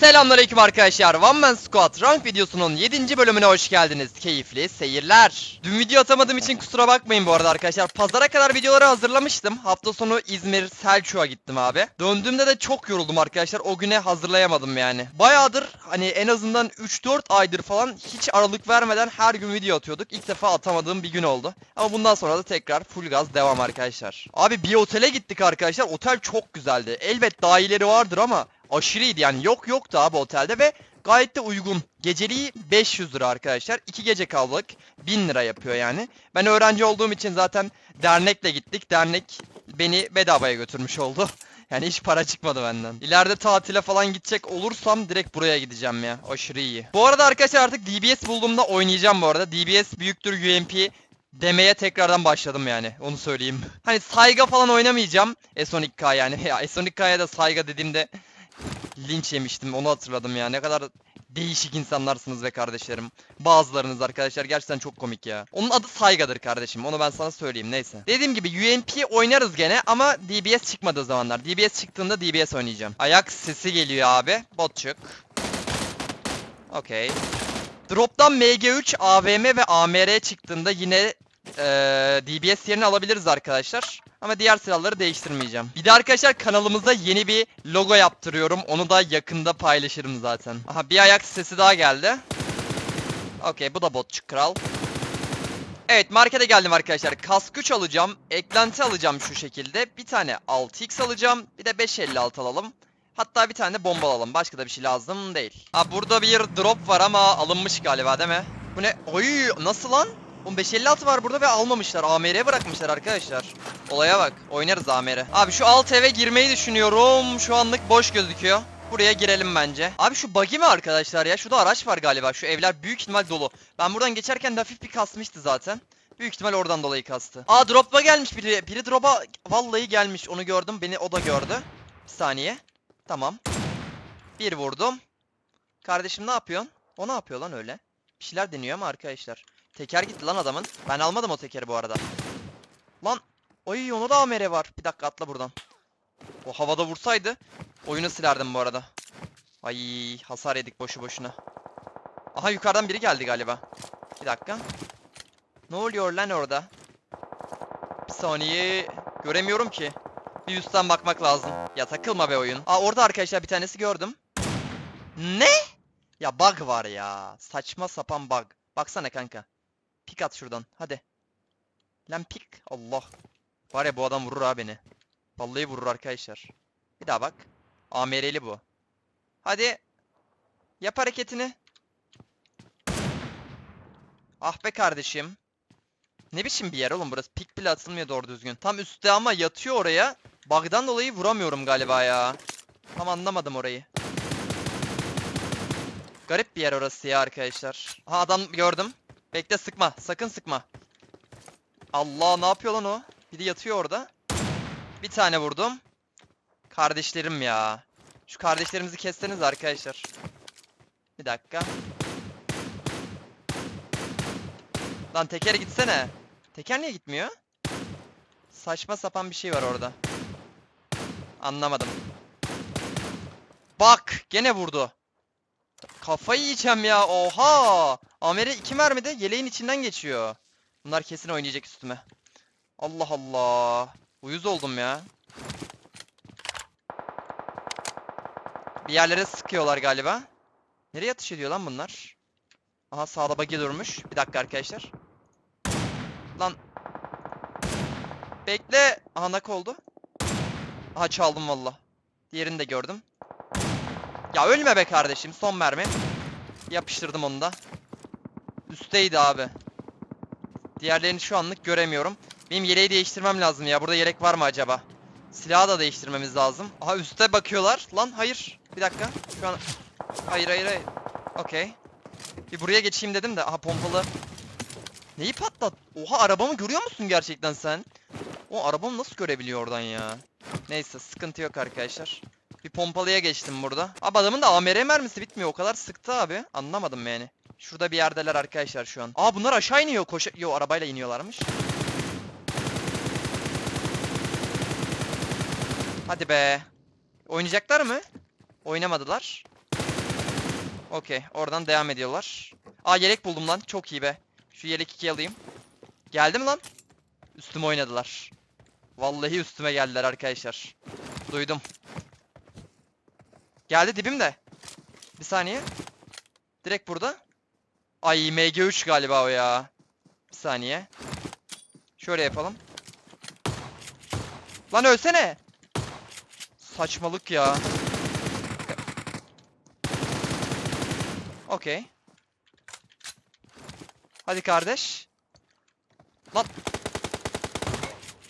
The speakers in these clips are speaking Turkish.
Selamünaleyküm arkadaşlar. One Man Squad rank videosunun 7. bölümüne hoş geldiniz. Keyifli seyirler. Dün video atamadığım için kusura bakmayın bu arada arkadaşlar. Pazara kadar videoları hazırlamıştım. Hafta sonu İzmir Selçuk'a gittim abi. Döndüğümde de çok yoruldum arkadaşlar. O güne hazırlayamadım yani. Bayağıdır hani en azından 3-4 aydır falan hiç aralık vermeden her gün video atıyorduk. İlk defa atamadığım bir gün oldu. Ama bundan sonra da tekrar full gaz devam arkadaşlar. Abi bir otele gittik arkadaşlar. Otel çok güzeldi. Elbet daha iyileri vardır ama aşırıydı yani yok yoktu abi otelde ve gayet de uygun. Geceliği 500 lira arkadaşlar. 2 gece kaldık. 1000 lira yapıyor yani. Ben öğrenci olduğum için zaten dernekle gittik. Dernek beni bedavaya götürmüş oldu. Yani hiç para çıkmadı benden. İleride tatile falan gidecek olursam direkt buraya gideceğim ya. Aşırı iyi. Bu arada arkadaşlar artık DBS bulduğumda oynayacağım bu arada. DBS büyüktür UMP demeye tekrardan başladım yani. Onu söyleyeyim. Hani Sayga falan oynamayacağım. S12K yani. Ya S12K'ya da Sayga dediğimde linç yemiştim onu hatırladım ya. Ne kadar değişik insanlarsınız be kardeşlerim. Bazılarınız arkadaşlar gerçekten çok komik ya. Onun adı Sayga'dır kardeşim. Onu ben sana söyleyeyim neyse. Dediğim gibi UMP oynarız gene ama DBS çıkmadığı zamanlar. DBS çıktığında DBS oynayacağım. Ayak sesi geliyor abi. Botçuk. Okey. Drop'tan MG3, AVM ve AMR çıktığında yine eee, DBS yerini alabiliriz arkadaşlar. Ama diğer silahları değiştirmeyeceğim. Bir de arkadaşlar kanalımızda yeni bir logo yaptırıyorum. Onu da yakında paylaşırım zaten. Aha bir ayak sesi daha geldi. Okey bu da botçuk kral. Evet markete geldim arkadaşlar. Kask 3 alacağım. Eklenti alacağım şu şekilde. Bir tane 6x alacağım. Bir de 556 alalım. Hatta bir tane de bomba alalım. Başka da bir şey lazım değil. Aa burada bir drop var ama alınmış galiba değil mi? Bu ne? Oy nasıl lan? Oğlum 556 var burada ve almamışlar. AMR'ye bırakmışlar arkadaşlar. Olaya bak. Oynarız AMR. Abi şu alt eve girmeyi düşünüyorum. Şu anlık boş gözüküyor. Buraya girelim bence. Abi şu buggy mi arkadaşlar ya? Şurada araç var galiba. Şu evler büyük ihtimal dolu. Ben buradan geçerken de hafif bir kasmıştı zaten. Büyük ihtimal oradan dolayı kastı. Aa drop'a gelmiş biri. Biri drop'a vallahi gelmiş. Onu gördüm. Beni o da gördü. Bir saniye. Tamam. Bir vurdum. Kardeşim ne yapıyorsun? O ne yapıyor lan öyle? Bir şeyler deniyor ama arkadaşlar. Teker gitti lan adamın. Ben almadım o tekeri bu arada. Lan. Oy onu da AMR var. Bir dakika atla buradan. O havada vursaydı oyunu silerdim bu arada. Ay hasar yedik boşu boşuna. Aha yukarıdan biri geldi galiba. Bir dakika. Ne oluyor lan orada? Bir saniye. Göremiyorum ki. Bir üstten bakmak lazım. Ya takılma be oyun. Aa orada arkadaşlar bir tanesi gördüm. Ne? Ya bug var ya. Saçma sapan bug. Baksana kanka. Pik at şuradan. Hadi. Lan pik. Allah. Var ya bu adam vurur ha beni. Vallahi vurur arkadaşlar. Bir daha bak. AMR'li bu. Hadi. Yap hareketini. Ah be kardeşim. Ne biçim bir yer oğlum burası? Pik bile atılmıyor doğru düzgün. Tam üstte ama yatıyor oraya. Bug'dan dolayı vuramıyorum galiba ya. Tam anlamadım orayı. Garip bir yer orası ya arkadaşlar. Ha adam gördüm. Bekle sıkma. Sakın sıkma. Allah ne yapıyor lan o? Biri yatıyor orada. Bir tane vurdum. Kardeşlerim ya. Şu kardeşlerimizi kesseniz arkadaşlar. Bir dakika. Lan teker gitsene. Teker niye gitmiyor? Saçma sapan bir şey var orada. Anlamadım. Bak gene vurdu. Kafayı yiyeceğim ya. Oha. Amere iki mermide yeleğin içinden geçiyor. Bunlar kesin oynayacak üstüme. Allah Allah. Uyuz oldum ya. Bir yerlere sıkıyorlar galiba. Nereye atış ediyor lan bunlar? Aha sağda buggy durmuş. Bir dakika arkadaşlar. Lan. Bekle. Aha nak oldu. Aha çaldım valla. Diğerini de gördüm. Ya ölme be kardeşim. Son mermi. Yapıştırdım onu da. Üstteydi abi. Diğerlerini şu anlık göremiyorum. Benim yeleği değiştirmem lazım ya. Burada yelek var mı acaba? Silahı da değiştirmemiz lazım. Aha üste bakıyorlar. Lan hayır. Bir dakika. Şu an... Hayır hayır hayır. Okey. Bir buraya geçeyim dedim de. Aha pompalı. Neyi patlat? Oha arabamı görüyor musun gerçekten sen? O arabamı nasıl görebiliyor oradan ya? Neyse sıkıntı yok arkadaşlar. Bir pompalıya geçtim burada. Abi adamın da AMR mermisi bitmiyor. O kadar sıktı abi. Anlamadım yani. Şurada bir yerdeler arkadaşlar şu an. Aa bunlar aşağı iniyor. Koşa... Yo arabayla iniyorlarmış. Hadi be. Oynayacaklar mı? Oynamadılar. Okey. Oradan devam ediyorlar. Aa yelek buldum lan. Çok iyi be. Şu yelek 2 alayım. Geldi mi lan? Üstüme oynadılar. Vallahi üstüme geldiler arkadaşlar. Duydum. Geldi dibimde. Bir saniye. Direkt burada. Ay MG3 galiba o ya. Bir saniye. Şöyle yapalım. Lan ölsene. Saçmalık ya. Okey. Hadi kardeş. Lan.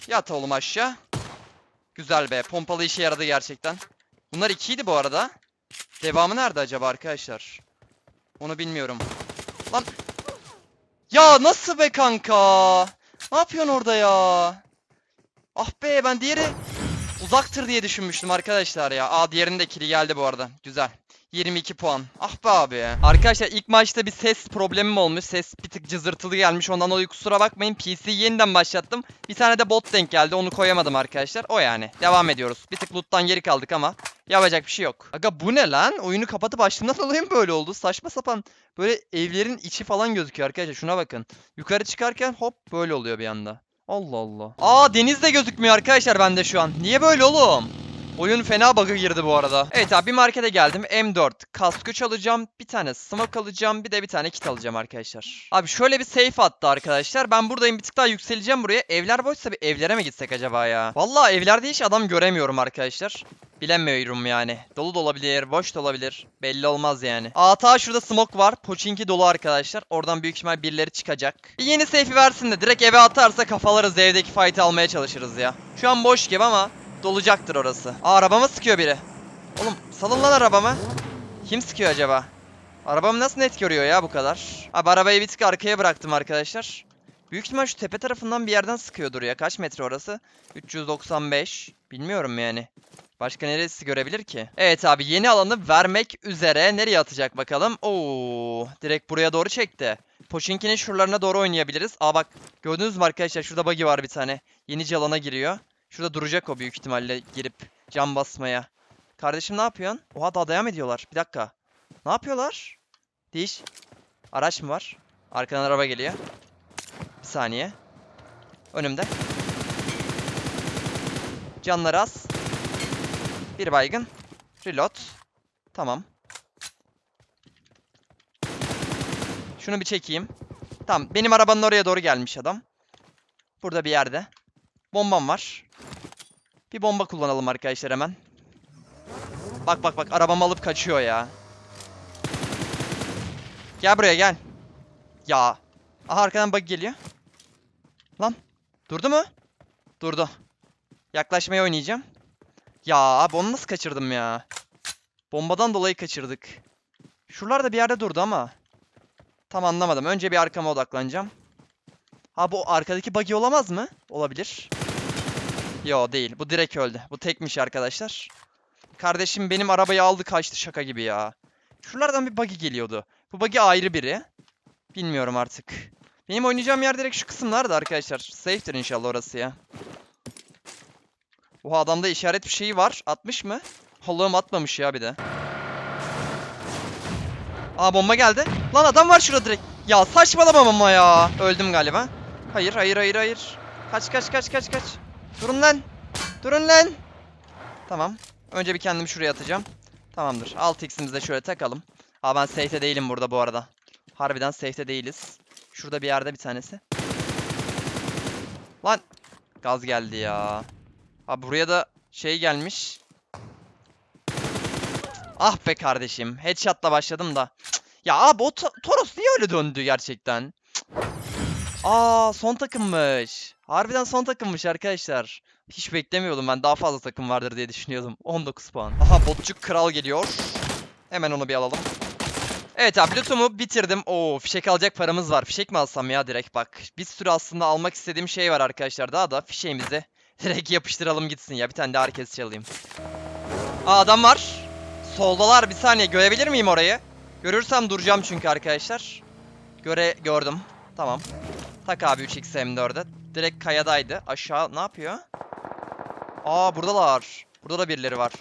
Yat oğlum aşağı. Güzel be. Pompalı işe yaradı gerçekten. Bunlar ikiydi bu arada. Devamı nerede acaba arkadaşlar? Onu bilmiyorum. Lan. Ya nasıl be kanka? Ne yapıyorsun orada ya? Ah be ben diğeri uzaktır diye düşünmüştüm arkadaşlar ya. Aa diğerinin de kili geldi bu arada. Güzel. 22 puan. Ah be abi. Arkadaşlar ilk maçta bir ses problemim olmuş. Ses bir tık cızırtılı gelmiş. Ondan dolayı kusura bakmayın. PC'yi yeniden başlattım. Bir tane de bot denk geldi. Onu koyamadım arkadaşlar. O yani. Devam ediyoruz. Bir tık loot'tan geri kaldık ama yapacak bir şey yok. Aga bu ne lan? Oyunu kapatıp açtığımdan dolayı mı böyle oldu? Saçma sapan böyle evlerin içi falan gözüküyor arkadaşlar. Şuna bakın. Yukarı çıkarken hop böyle oluyor bir anda. Allah Allah. Aa deniz de gözükmüyor arkadaşlar bende şu an. Niye böyle oğlum? Oyun fena bug'a girdi bu arada. Evet abi bir markete geldim. M4 kask güç alacağım. Bir tane smoke alacağım. Bir de bir tane kit alacağım arkadaşlar. Abi şöyle bir safe attı arkadaşlar. Ben buradayım bir tık daha yükseleceğim buraya. Evler boşsa bir evlere mi gitsek acaba ya? Vallahi evlerde hiç adam göremiyorum arkadaşlar. Bilemiyorum yani. Dolu da olabilir, boş da olabilir. Belli olmaz yani. Aa ta şurada smoke var. Poçinki dolu arkadaşlar. Oradan büyük ihtimal birileri çıkacak. Bir yeni safe'i versin de direkt eve atarsa kafalarız evdeki fight'ı almaya çalışırız ya. Şu an boş gibi ama dolacaktır orası. Aa arabama sıkıyor biri. Oğlum salın lan arabamı. Kim sıkıyor acaba? Arabamı nasıl net görüyor ya bu kadar? Abi arabayı bir tık arkaya bıraktım arkadaşlar. Büyük ihtimal şu tepe tarafından bir yerden sıkıyordur ya. Kaç metre orası? 395. Bilmiyorum yani. Başka neresi görebilir ki? Evet abi yeni alanı vermek üzere. Nereye atacak bakalım? Oo, direkt buraya doğru çekti. Poçinki'nin şuralarına doğru oynayabiliriz. Aa bak gördünüz mü arkadaşlar? Şurada buggy var bir tane. Yenice alana giriyor. Şurada duracak o büyük ihtimalle girip cam basmaya. Kardeşim ne yapıyorsun? Oha daha devam ediyorlar. Bir dakika. Ne yapıyorlar? Değiş. Araç mı var? Arkadan araba geliyor. Bir saniye. Önümde. Canları az. Bir baygın. Reload. Tamam. Şunu bir çekeyim. Tamam. Benim arabanın oraya doğru gelmiş adam. Burada bir yerde. Bombam var. Bir bomba kullanalım arkadaşlar hemen. Bak bak bak arabamı alıp kaçıyor ya. Gel buraya gel. Ya. Aha arkadan bug geliyor. Lan. Durdu mu? Durdu. Yaklaşmaya oynayacağım. Ya abi onu nasıl kaçırdım ya? Bombadan dolayı kaçırdık. Şuralarda bir yerde durdu ama. Tam anlamadım. Önce bir arkama odaklanacağım. Ha bu arkadaki buggy olamaz mı? Olabilir. Yo değil. Bu direkt öldü. Bu tekmiş arkadaşlar. Kardeşim benim arabayı aldı kaçtı şaka gibi ya. Şuralardan bir buggy geliyordu. Bu buggy ayrı biri. Bilmiyorum artık. Benim oynayacağım yer direkt şu kısımlarda arkadaşlar. Safe'tir inşallah orası ya. Oha adamda işaret bir şeyi var. Atmış mı? Allah'ım atmamış ya bir de. Aa bomba geldi. Lan adam var şurada direkt. Ya saçmalama ama ya. Öldüm galiba. Hayır hayır hayır hayır. Kaç kaç kaç kaç kaç. Durun lan. Durun lan. Tamam. Önce bir kendimi şuraya atacağım. Tamamdır. 6x'imizi de şöyle takalım. Aa ben safe'de değilim burada bu arada. Harbiden safe'de değiliz. Şurada bir yerde bir tanesi. Lan. Gaz geldi ya. Abi buraya da şey gelmiş. Ah be kardeşim. Headshot'la başladım da. Ya abi o To- Toros niye öyle döndü gerçekten? Aa son takımmış. Harbiden son takımmış arkadaşlar. Hiç beklemiyordum ben daha fazla takım vardır diye düşünüyordum. 19 puan. Aha botçuk kral geliyor. Hemen onu bir alalım. Evet abi lootumu bitirdim. Oo fişek alacak paramız var. Fişek mi alsam ya direkt bak. Bir sürü aslında almak istediğim şey var arkadaşlar. Daha da fişeğimizi direkt yapıştıralım gitsin ya. Bir tane daha herkes çalayım. Aa adam var. Soldalar bir saniye görebilir miyim orayı? Görürsem duracağım çünkü arkadaşlar. Göre gördüm. Tamam. Tak abi 3x M4'e. Direkt kayadaydı. Aşağı ne yapıyor? Aa buradalar. Burada da birileri var.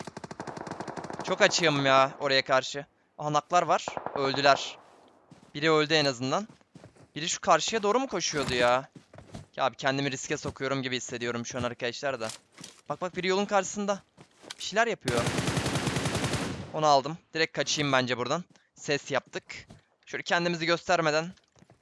Çok açığım ya oraya karşı. Anaklar var. Öldüler. Biri öldü en azından. Biri şu karşıya doğru mu koşuyordu ya? Ya abi kendimi riske sokuyorum gibi hissediyorum şu an arkadaşlar da. Bak bak biri yolun karşısında. Bir şeyler yapıyor. Onu aldım. Direkt kaçayım bence buradan. Ses yaptık. Şöyle kendimizi göstermeden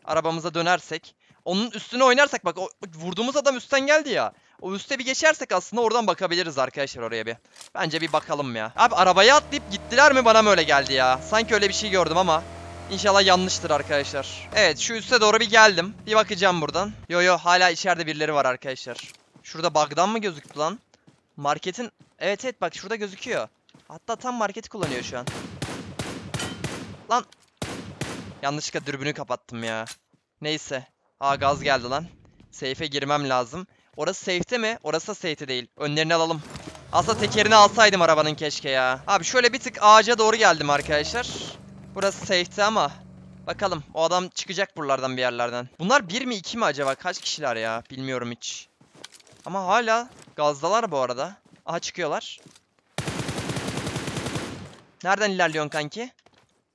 arabamıza dönersek. Onun üstüne oynarsak bak o vurduğumuz adam üstten geldi ya. O üste bir geçersek aslında oradan bakabiliriz arkadaşlar oraya bir. Bence bir bakalım ya. Abi arabaya atlayıp gittiler mi bana mı öyle geldi ya? Sanki öyle bir şey gördüm ama. İnşallah yanlıştır arkadaşlar. Evet şu üste doğru bir geldim. Bir bakacağım buradan. Yo yo hala içeride birileri var arkadaşlar. Şurada bug'dan mı gözüktü lan? Marketin... Evet evet bak şurada gözüküyor. Hatta tam marketi kullanıyor şu an. Lan. Yanlışlıkla dürbünü kapattım ya. Neyse. Aa gaz geldi lan. Safe'e girmem lazım. Orası safe'te mi? Orası da safe'te değil. Önlerini alalım. Aslında tekerini alsaydım arabanın keşke ya. Abi şöyle bir tık ağaca doğru geldim arkadaşlar. Burası safe'te ama. Bakalım o adam çıkacak buralardan bir yerlerden. Bunlar bir mi iki mi acaba? Kaç kişiler ya? Bilmiyorum hiç. Ama hala gazdalar bu arada. Aha çıkıyorlar. Nereden ilerliyorsun kanki?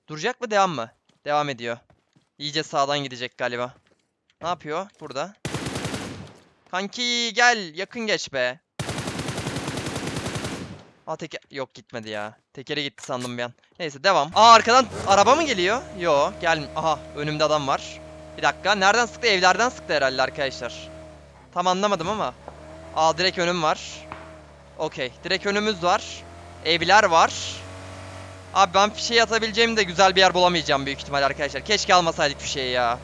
Duracak mı devam mı? Devam ediyor. İyice sağdan gidecek galiba. Ne yapıyor burada? Kanki gel yakın geç be. Aa teker yok gitmedi ya. Tekeri gitti sandım bir an. Neyse devam. Aa arkadan araba mı geliyor? Yo gel. Aha önümde adam var. Bir dakika nereden sıktı? Evlerden sıktı herhalde arkadaşlar. Tam anlamadım ama. Aa direkt önüm var. Okey. Direkt önümüz var. Evler var. Abi ben fişeği atabileceğim de güzel bir yer bulamayacağım büyük ihtimal arkadaşlar. Keşke almasaydık fişeği ya.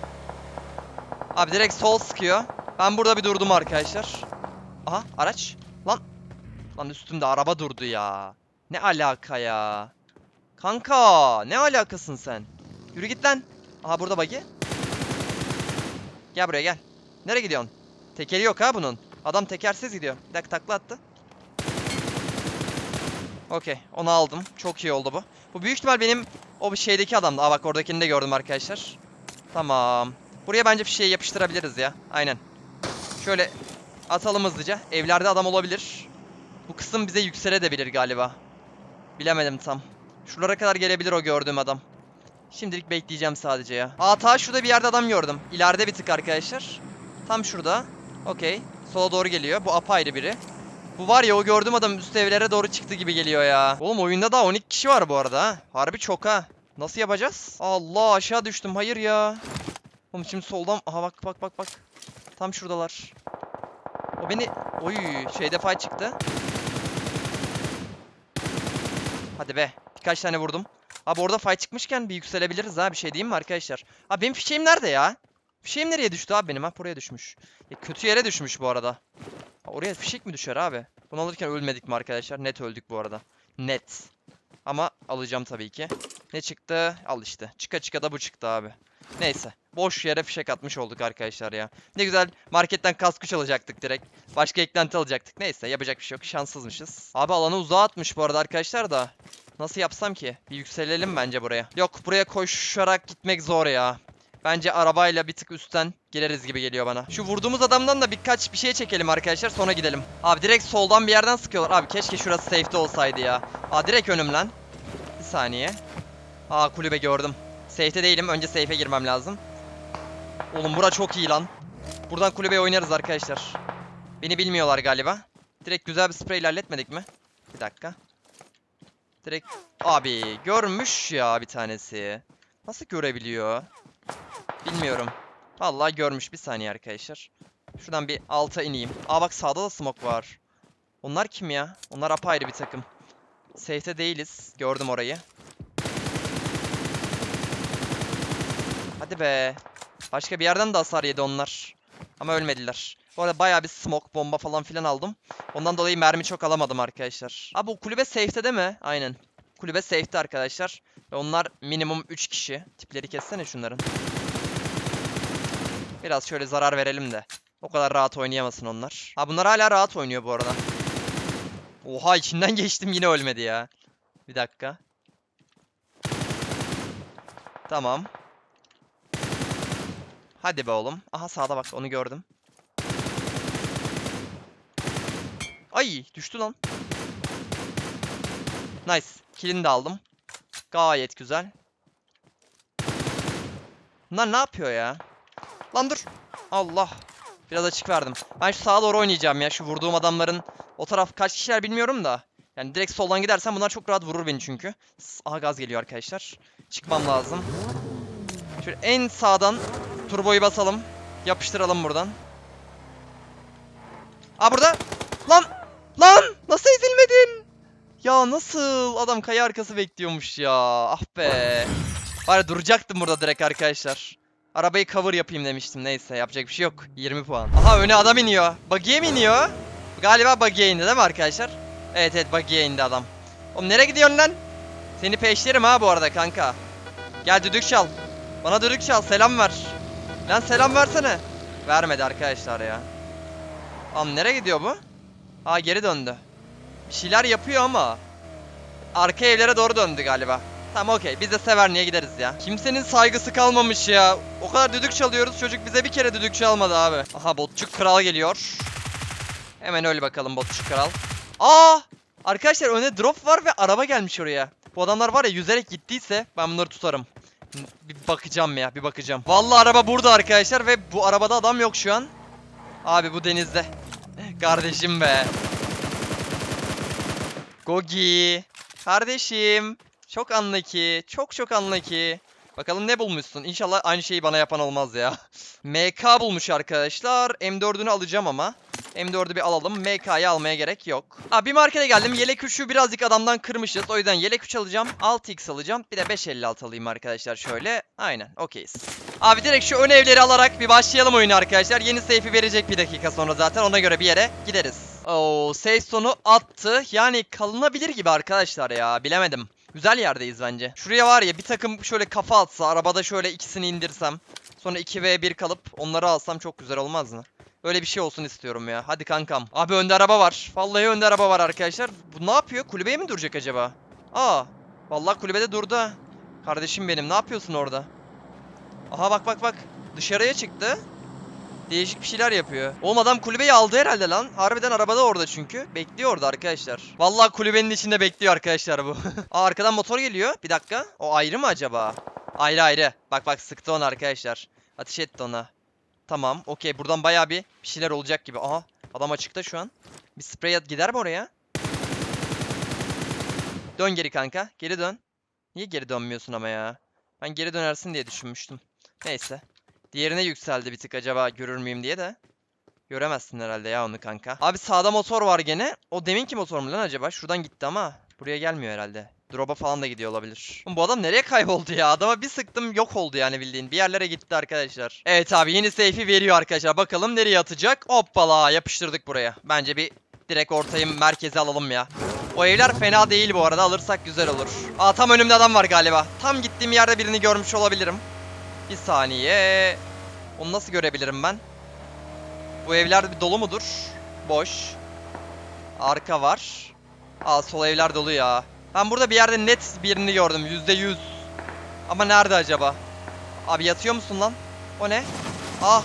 Abi direkt sol sıkıyor. Ben burada bir durdum arkadaşlar. Aha araç. Lan. Lan üstümde araba durdu ya. Ne alaka ya. Kanka ne alakasın sen? Yürü git lan. Aha burada bagi. Gel buraya gel. Nereye gidiyorsun? Tekeri yok ha bunun. Adam tekersiz gidiyor. Bir dakika takla attı. Okey onu aldım. Çok iyi oldu bu. Bu büyük ihtimal benim o şeydeki adamdı. Aa bak oradakini de gördüm arkadaşlar. Tamam. Buraya bence fişeği yapıştırabiliriz ya. Aynen. Şöyle atalım hızlıca. Evlerde adam olabilir. Bu kısım bize yükselebilir galiba. Bilemedim tam. Şuralara kadar gelebilir o gördüğüm adam. Şimdilik bekleyeceğim sadece ya. Aa ta şurada bir yerde adam gördüm. İleride bir tık arkadaşlar. Tam şurada. Okey. Sola doğru geliyor. Bu apayrı biri. Bu var ya o gördüğüm adam üst evlere doğru çıktı gibi geliyor ya. Oğlum oyunda daha 12 kişi var bu arada ha. Harbi çok ha. Nasıl yapacağız? Allah aşağı düştüm. Hayır ya. Oğlum şimdi soldan... Aha bak bak bak bak. Tam şuradalar. O beni... Oy şeyde fight çıktı. Hadi be. Birkaç tane vurdum. Abi orada fight çıkmışken bir yükselebiliriz ha. Bir şey diyeyim mi arkadaşlar? Abi benim fişeğim nerede ya? Fişeğim nereye düştü abi benim ha? Buraya düşmüş. Ya kötü yere düşmüş bu arada. Oraya fişek mi düşer abi? Bunu alırken ölmedik mi arkadaşlar? Net öldük bu arada. Net. Ama alacağım tabii ki. Ne çıktı? Al işte. Çıka çıka da bu çıktı abi. Neyse. Boş yere fişek atmış olduk arkadaşlar ya. Ne güzel marketten kask alacaktık direkt. Başka eklenti alacaktık. Neyse yapacak bir şey yok. Şanssızmışız. Abi alanı uzağa atmış bu arada arkadaşlar da. Nasıl yapsam ki? Bir yükselelim bence buraya. Yok buraya koşarak gitmek zor ya. Bence arabayla bir tık üstten gireriz gibi geliyor bana. Şu vurduğumuz adamdan da birkaç bir şey çekelim arkadaşlar sonra gidelim. Abi direkt soldan bir yerden sıkıyorlar. Abi keşke şurası safe'de olsaydı ya. Aa direkt önüm lan. Bir saniye. Aa kulübe gördüm. Safe'de değilim. Önce safe'e girmem lazım. Oğlum bura çok iyi lan. Buradan kulübeye oynarız arkadaşlar. Beni bilmiyorlar galiba. Direkt güzel bir spreyle halletmedik mi? Bir dakika. Direkt abi görmüş ya bir tanesi. Nasıl görebiliyor? Bilmiyorum. Vallahi görmüş bir saniye arkadaşlar. Şuradan bir alta ineyim. Aa bak sağda da smoke var. Onlar kim ya? Onlar apayrı bir takım. Safe'te değiliz. Gördüm orayı. Hadi be. Başka bir yerden de hasar yedi onlar. Ama ölmediler. Bu arada bayağı bir smoke bomba falan filan aldım. Ondan dolayı mermi çok alamadım arkadaşlar. Abi bu kulübe safe'te değil mi? Aynen. Kulübe safe'te arkadaşlar. Ve onlar minimum 3 kişi. Tipleri kessene şunların. Biraz şöyle zarar verelim de. O kadar rahat oynayamasın onlar. Ha bunlar hala rahat oynuyor bu arada. Oha içinden geçtim yine ölmedi ya. Bir dakika. Tamam. Hadi be oğlum. Aha sağda bak onu gördüm. Ay düştü lan. Nice. Killini de aldım. Gayet güzel. Bunlar ne yapıyor ya? Lan dur. Allah. Biraz açık verdim. Ben şu sağa doğru oynayacağım ya. Şu vurduğum adamların o taraf kaç kişiler bilmiyorum da. Yani direkt soldan gidersem bunlar çok rahat vurur beni çünkü. Aha gaz geliyor arkadaşlar. Çıkmam lazım. Şöyle en sağdan turboyu basalım. Yapıştıralım buradan. Aa burada. Lan! Lan! Nasıl ezilmedin? Ya nasıl? Adam kaya arkası bekliyormuş ya. Ah be. Bari duracaktım burada direkt arkadaşlar. Arabayı cover yapayım demiştim. Neyse yapacak bir şey yok. 20 puan. Aha öne adam iniyor. Buggy'e mi iniyor? Galiba buggy'e indi değil mi arkadaşlar? Evet evet buggy'e indi adam. Oğlum nereye gidiyorsun lan? Seni peşlerim ha bu arada kanka. Gel düdük çal. Bana düdük çal. Selam ver. Lan selam versene. Vermedi arkadaşlar ya. Oğlum nereye gidiyor bu? Ha geri döndü. Bir şeyler yapıyor ama. Arka evlere doğru döndü galiba. Tamam okey biz de Severni'ye gideriz ya. Kimsenin saygısı kalmamış ya. O kadar düdük çalıyoruz çocuk bize bir kere düdük çalmadı abi. Aha botçuk kral geliyor. Hemen öyle bakalım botçuk kral. Aa! Arkadaşlar önde drop var ve araba gelmiş oraya. Bu adamlar var ya yüzerek gittiyse ben bunları tutarım. Bir bakacağım ya bir bakacağım. Vallahi araba burada arkadaşlar ve bu arabada adam yok şu an. Abi bu denizde. Kardeşim be. Gogi. Kardeşim. Çok anlaki. Çok çok anlaki. Bakalım ne bulmuşsun. İnşallah aynı şeyi bana yapan olmaz ya. MK bulmuş arkadaşlar. M4'ünü alacağım ama. M4'ü bir alalım. MK'yı almaya gerek yok. Aa, bir markete geldim. Yelek 3'ü birazcık adamdan kırmışız. O yüzden yelek 3 alacağım. 6x alacağım. Bir de 556 alayım arkadaşlar şöyle. Aynen. Okeyiz. Abi direkt şu ön evleri alarak bir başlayalım oyunu arkadaşlar. Yeni safe'i verecek bir dakika sonra zaten. Ona göre bir yere gideriz. Oo, safe sonu attı. Yani kalınabilir gibi arkadaşlar ya. Bilemedim. Güzel yerdeyiz bence. Şuraya var ya bir takım şöyle kafa atsa. Arabada şöyle ikisini indirsem. Sonra 2v1 kalıp onları alsam çok güzel olmaz mı? Öyle bir şey olsun istiyorum ya. Hadi kankam. Abi önde araba var. Vallahi önde araba var arkadaşlar. Bu ne yapıyor? Kulübeye mi duracak acaba? Aa. Vallahi kulübede durdu. Kardeşim benim ne yapıyorsun orada? Aha bak bak bak. Dışarıya çıktı. Değişik bir şeyler yapıyor. Oğlum adam kulübeyi aldı herhalde lan. Harbiden arabada orada çünkü. Bekliyor orada arkadaşlar. Vallahi kulübenin içinde bekliyor arkadaşlar bu. Aa arkadan motor geliyor. Bir dakika. O ayrı mı acaba? Ayrı ayrı. Bak bak sıktı onu arkadaşlar. Ateş etti ona. Tamam. Okey. Buradan bir bir şeyler olacak gibi. Aha. Adam açıkta şu an. Bir sprey at gider mi oraya? Dön geri kanka. Geri dön. Niye geri dönmüyorsun ama ya? Ben geri dönersin diye düşünmüştüm. Neyse. Diğerine yükseldi bir tık acaba görür müyüm diye de. Göremezsin herhalde ya onu kanka. Abi sağda motor var gene. O deminki motor mu lan acaba? Şuradan gitti ama. Buraya gelmiyor herhalde. Drop'a falan da gidiyor olabilir. Bu adam nereye kayboldu ya? Adama bir sıktım yok oldu yani bildiğin. Bir yerlere gitti arkadaşlar. Evet abi yeni safe'i veriyor arkadaşlar. Bakalım nereye atacak? Hoppala yapıştırdık buraya. Bence bir direkt ortayı merkeze alalım ya. O evler fena değil bu arada. Alırsak güzel olur. Aa tam önümde adam var galiba. Tam gittiğim yerde birini görmüş olabilirim. Bir saniye. Onu nasıl görebilirim ben? Bu evler bir dolu mudur? Boş. Arka var. Aa sol evler dolu ya. Ben burada bir yerde net birini gördüm. Yüzde yüz. Ama nerede acaba? Abi yatıyor musun lan? O ne? Ah.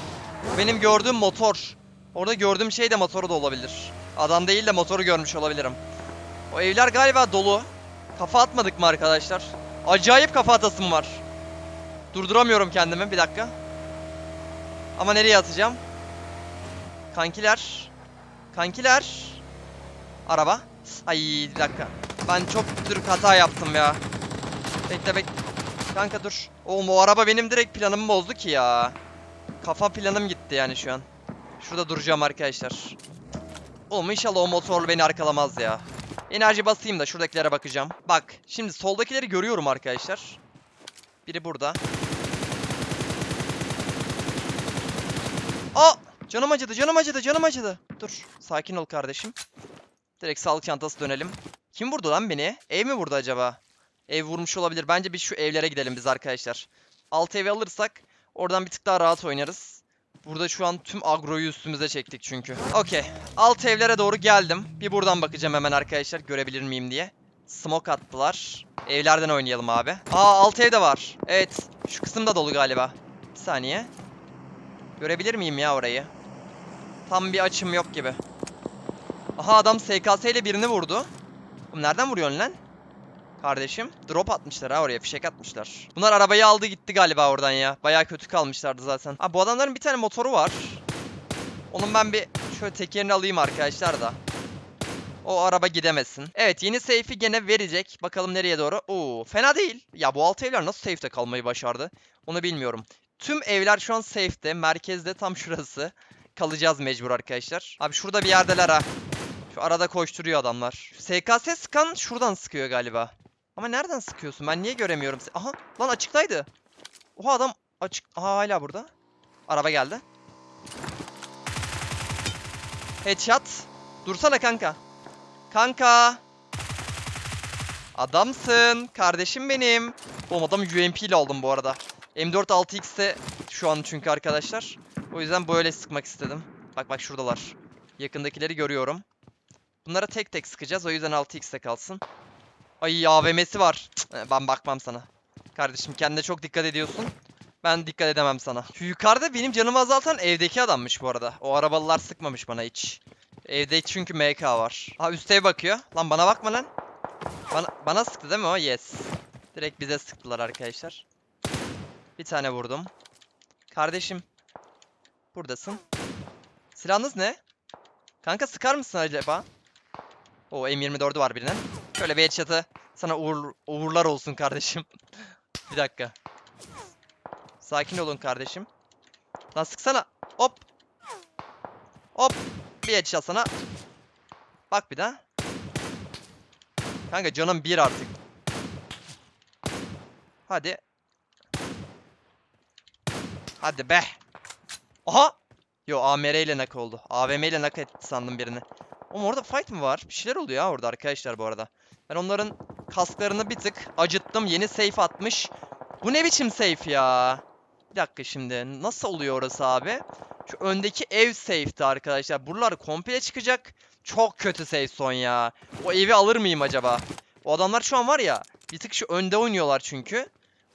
Benim gördüğüm motor. Orada gördüğüm şey de motoru da olabilir. Adam değil de motoru görmüş olabilirim. O evler galiba dolu. Kafa atmadık mı arkadaşlar? Acayip kafa atasım var. Durduramıyorum kendimi bir dakika. Ama nereye atacağım? Kankiler. Kankiler. Araba. Ay bir dakika. Ben çok büyük hata yaptım ya. Bekle bek. Kanka dur. Oğlum o araba benim direkt planımı bozdu ki ya. Kafa planım gitti yani şu an. Şurada duracağım arkadaşlar. Oğlum inşallah o motor beni arkalamaz ya. Enerji basayım da şuradakilere bakacağım. Bak şimdi soldakileri görüyorum arkadaşlar. Biri burada. Aa! Canım acıdı, canım acıdı, canım acıdı. Dur, sakin ol kardeşim. Direkt sağlık çantası dönelim. Kim vurdu lan beni? Ev mi vurdu acaba? Ev vurmuş olabilir. Bence biz şu evlere gidelim biz arkadaşlar. Alt evi alırsak oradan bir tık daha rahat oynarız. Burada şu an tüm agroyu üstümüze çektik çünkü. Okey. Alt evlere doğru geldim. Bir buradan bakacağım hemen arkadaşlar görebilir miyim diye. Smoke attılar. Evlerden oynayalım abi. Aa alt ev de var. Evet. Şu kısım da dolu galiba. Bir saniye. Görebilir miyim ya orayı? Tam bir açım yok gibi. Aha adam SKS ile birini vurdu. Nereden vuruyorsun lan? Kardeşim drop atmışlar ha oraya fişek atmışlar. Bunlar arabayı aldı gitti galiba oradan ya. Baya kötü kalmışlardı zaten. Ha bu adamların bir tane motoru var. Onun ben bir şöyle tekerini alayım arkadaşlar da. O araba gidemesin. Evet yeni safe'i gene verecek. Bakalım nereye doğru. Oo fena değil. Ya bu altı evler nasıl safe'te kalmayı başardı? Onu bilmiyorum. Tüm evler şu an safe'te. Merkezde tam şurası. Kalacağız mecbur arkadaşlar. Abi şurada bir yerdeler ha. Arada koşturuyor adamlar. SKS sıkan şuradan sıkıyor galiba. Ama nereden sıkıyorsun? Ben niye göremiyorum? Aha lan açıktaydı. Oha adam açık. Aha hala burada. Araba geldi. Headshot. Dursana kanka. Kanka. Adamsın. Kardeşim benim. Oğlum adam UMP ile aldım bu arada. M4 6x'te şu an çünkü arkadaşlar. O yüzden böyle sıkmak istedim. Bak bak şuradalar. Yakındakileri görüyorum. Bunlara tek tek sıkacağız. O yüzden 6x'te kalsın. Ay AVM'si var. E, Ben bakmam sana. Kardeşim kendine çok dikkat ediyorsun. Ben dikkat edemem sana. Şu yukarıda benim canımı azaltan evdeki adammış bu arada. O arabalılar sıkmamış bana hiç. Evde çünkü MK var. Ha üste ev bakıyor. Lan bana bakma lan. Bana, bana sıktı değil mi o? Yes. Direkt bize sıktılar arkadaşlar. Bir tane vurdum. Kardeşim. Buradasın. Silahınız ne? Kanka sıkar mısın acaba? O M24'ü var birinin. Şöyle bir headshot'ı sana uğur, uğurlar olsun kardeşim. bir dakika. Sakin olun kardeşim. Lan sıksana. Hop. Hop. Bir headshot sana. Bak bir daha. Kanka canım bir artık. Hadi. Hadi be. Aha. Yo AMR ile nak oldu. AVM ile nak etti sandım birini. Oğlum orada fight mı var? Bir şeyler oluyor ya orada arkadaşlar bu arada. Ben onların kasklarını bir tık acıttım. Yeni safe atmış. Bu ne biçim safe ya? Bir dakika şimdi. Nasıl oluyor orası abi? Şu öndeki ev safe'ti arkadaşlar. Buralar komple çıkacak. Çok kötü safe son ya. O evi alır mıyım acaba? O adamlar şu an var ya. Bir tık şu önde oynuyorlar çünkü.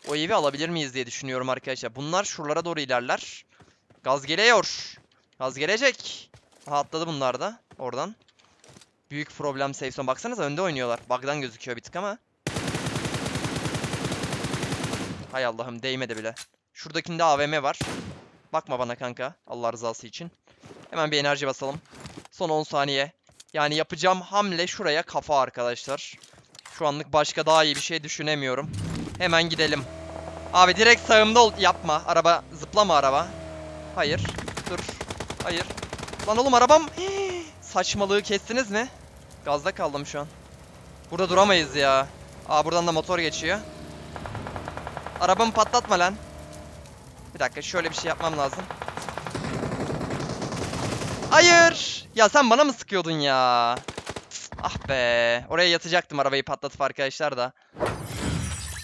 O evi alabilir miyiz diye düşünüyorum arkadaşlar. Bunlar şuralara doğru ilerler. Gaz geliyor. Gaz gelecek. Aha atladı bunlar da oradan. Büyük problem safe zone. Baksanıza önde oynuyorlar. Bug'dan gözüküyor bir tık ama. Hay Allah'ım değmedi bile. Şuradakinde AVM var. Bakma bana kanka. Allah rızası için. Hemen bir enerji basalım. Son 10 saniye. Yani yapacağım hamle şuraya kafa arkadaşlar. Şu anlık başka daha iyi bir şey düşünemiyorum. Hemen gidelim. Abi direkt sağımda ol. Yapma. Araba. Zıplama araba. Hayır. Dur. Hayır. Lan oğlum arabam. Hii, Saçmalığı kestiniz mi? Gazda kaldım şu an. Burada duramayız ya. Aa buradan da motor geçiyor. Arabamı patlatma lan. Bir dakika şöyle bir şey yapmam lazım. Hayır. Ya sen bana mı sıkıyordun ya? Ah be. Oraya yatacaktım arabayı patlatıp arkadaşlar da.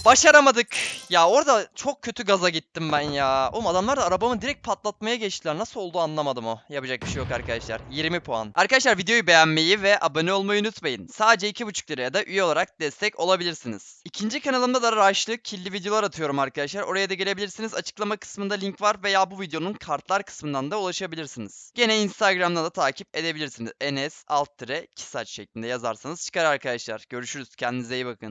Başaramadık. Ya orada çok kötü gaza gittim ben ya. Oğlum adamlar da arabamı direkt patlatmaya geçtiler. Nasıl oldu anlamadım o. Yapacak bir şey yok arkadaşlar. 20 puan. Arkadaşlar videoyu beğenmeyi ve abone olmayı unutmayın. Sadece 2,5 liraya da üye olarak destek olabilirsiniz. İkinci kanalımda da rush'lı, killi videolar atıyorum arkadaşlar. Oraya da gelebilirsiniz. Açıklama kısmında link var veya bu videonun kartlar kısmından da ulaşabilirsiniz. Gene Instagram'da da takip edebilirsiniz. Enes alt tire kisaç şeklinde yazarsanız çıkar arkadaşlar. Görüşürüz. Kendinize iyi bakın.